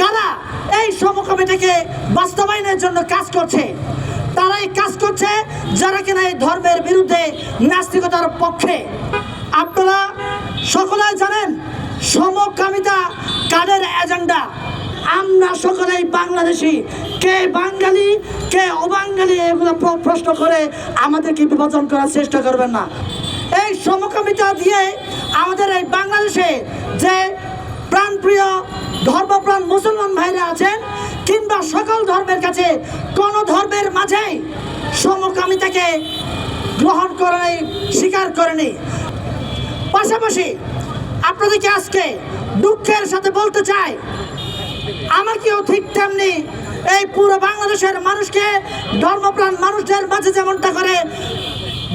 কারা এই সমকামিতাকে বাস্তবায়নের জন্য কাজ করছে? তারাই কাজ করছে যারা কিনা এই ধর্মের বিরুদ্ধে নাস্তিকতার পক্ষে। আপনারা সকলে জানেন সমকামিতা কাদের এজেন্ডা? আমরা সকলেই বাংলাদেশি। কে বাঙালি, কে অবাঙালি এগুলো প্রশ্ন করে আমাদেরকে বিভাজন করার চেষ্টা করবেন না। এই সমকামিতা দিয়ে আমাদের এই বাংলাদেশে যে ধর্মপ্রাণ মুসলমান ভাইরা আছেন কিংবা সকল ধর্মের কাছে, কোন ধর্মের মাঝেই সমকামিতাকে গ্রহণ করেনি, স্বীকার করেনি। পাশাপাশি আপনাদেরকে আজকে দুঃখের সাথে বলতে চাই, আমাকেও ঠিক তেমনি এই পুরো বাংলাদেশের মানুষকে ধর্মপ্রাণ মানুষদের মাঝে যেমনটা করে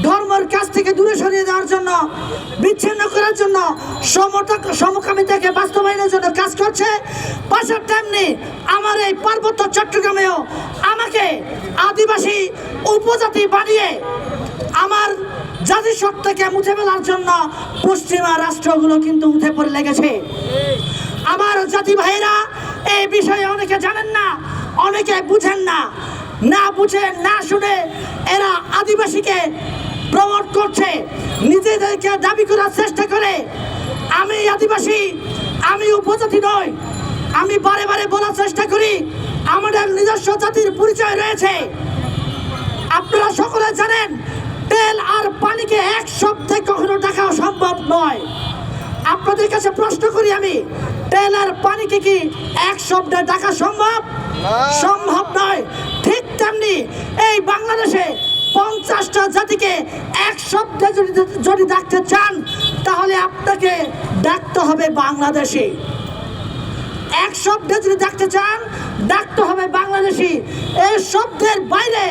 ধর্মের কাছ থেকে দূরে সরিয়ে দেওয়ার জন্য, বিচ্ছিন্ন করার জন্য সমতা সমকামিতাকে বাস্তবায়নের জন্য কাজ করছে। পাশার তেমনি আমার এই পার্বত্য চট্টগ্রামেও আমাকে আদিবাসী উপজাতি বানিয়ে আমার জাতিসত্তাকে মুছে ফেলার জন্য পশ্চিমা রাষ্ট্রগুলো কিন্তু উঠে পড়ে লেগেছে। আমার জাতি ভাইরা এই বিষয়ে অনেকে জানেন না, অনেকে বুঝেন না। না বুঝে, না শুনে এরা আদিবাসীকে নিজেদেরকে দাবি করার চেষ্টা করে। আমি আদিবাসী আমি উপজাতি নই। আমি বারে বারে বলার চেষ্টা করি আমাদের নিজস্ব জাতির পরিচয় রয়েছে। আপনারা সকলে জানেন তেল আর পানিকে এক সপ্তাহে কখনো দেখা সম্ভব নয়। আপনাদের কাছে প্রশ্ন করি আমি তেল আর পানিকে কি এক শব্দে ডাকা সম্ভব? সম্ভব নয়। ঠিক তেমনি এই বাংলাদেশে পঞ্চাশটা জাতিকে এক শব্দে যদি যদি ডাকতে চান, তাহলে আপনাকে ডাকতে হবে বাংলাদেশে। এক শব্দে যদি ডাকতে চান, ডাকতে হবে বাংলাদেশি। এই শব্দের বাইরে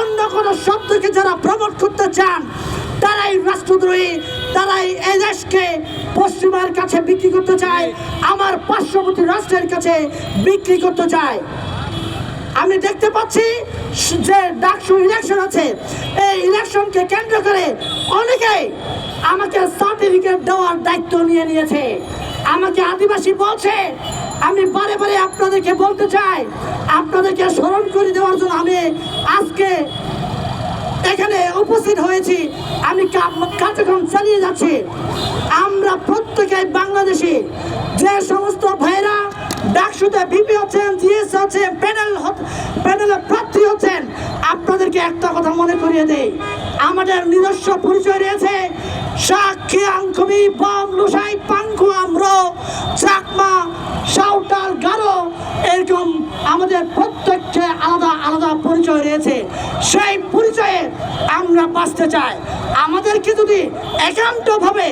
অন্য কোনো শব্দকে যারা প্রমোট করতে চান, তারাই রাষ্ট্রদ্রোহী, তারাই এই দেশকে পশ্চিমার কাছে বিক্রি করতে চায়, আমার পার্শ্ববর্তী রাষ্ট্রের কাছে বিক্রি করতে চায়। আমি দেখতে পাচ্ছি যে ডাকসু ইলেকশন আছে। এই ইলেকশনকে কেন্দ্র করে অনেকেই আমাকে সার্টিফিকেট দেওয়ার দায়িত্ব নিয়ে নিয়েছে। আমাকে আদিবাসী বলছে, আমি বারে বারে আপনাদেরকে বলতে চাই, আপনাদেরকে স্মরণ করে দেওয়ার জন্য আমি আজকে এখানে উপস্থিত হয়েছি। আমি কার্যক্রম চালিয়ে যাচ্ছি। আমরা প্রত্যেকে বাংলাদেশি, যে সমস্ত ভাইরা ডাকসুতে বিপি হচ্ছেন, জিএস হচ্ছেন, প্যানেল প্যানেলে প্রার্থী হচ্ছেন। আপনাদেরকে একটা কথা মনে করিয়ে দেই। আমাদের নিজস্ব পরিচয় রয়েছে। সাক্ষী আঙ্কমি বম লুসাই পাঙ্কু আম্র, চাকমা, সাঁওতাল গারো, এরকম আমাদের প্রত্যেককে আলাদা আলাদা পরিচয় রয়েছে। সেই পরিচয়ে আমরা বাঁচতে চাই। আমাদেরকে যদি একান্তভাবে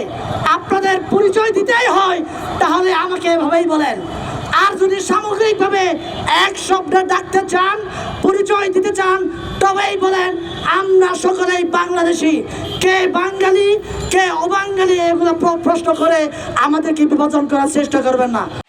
আপনাদের পরিচয় দিতেই হয়, তাহলে আমাকে এভাবেই বলেন। আর যদি সামগ্রিকভাবে এক শব্দ ডাকতে চান, পরিচয় দিতে চান, তবেই বলেন, আমরা সকলেই বাংলাদেশি। কে বাঙালি, কে অবাঙালি, এগুলো প্র- প্রশ্ন করে আমাদেরকে বিভাজন করার চেষ্টা করবেন না।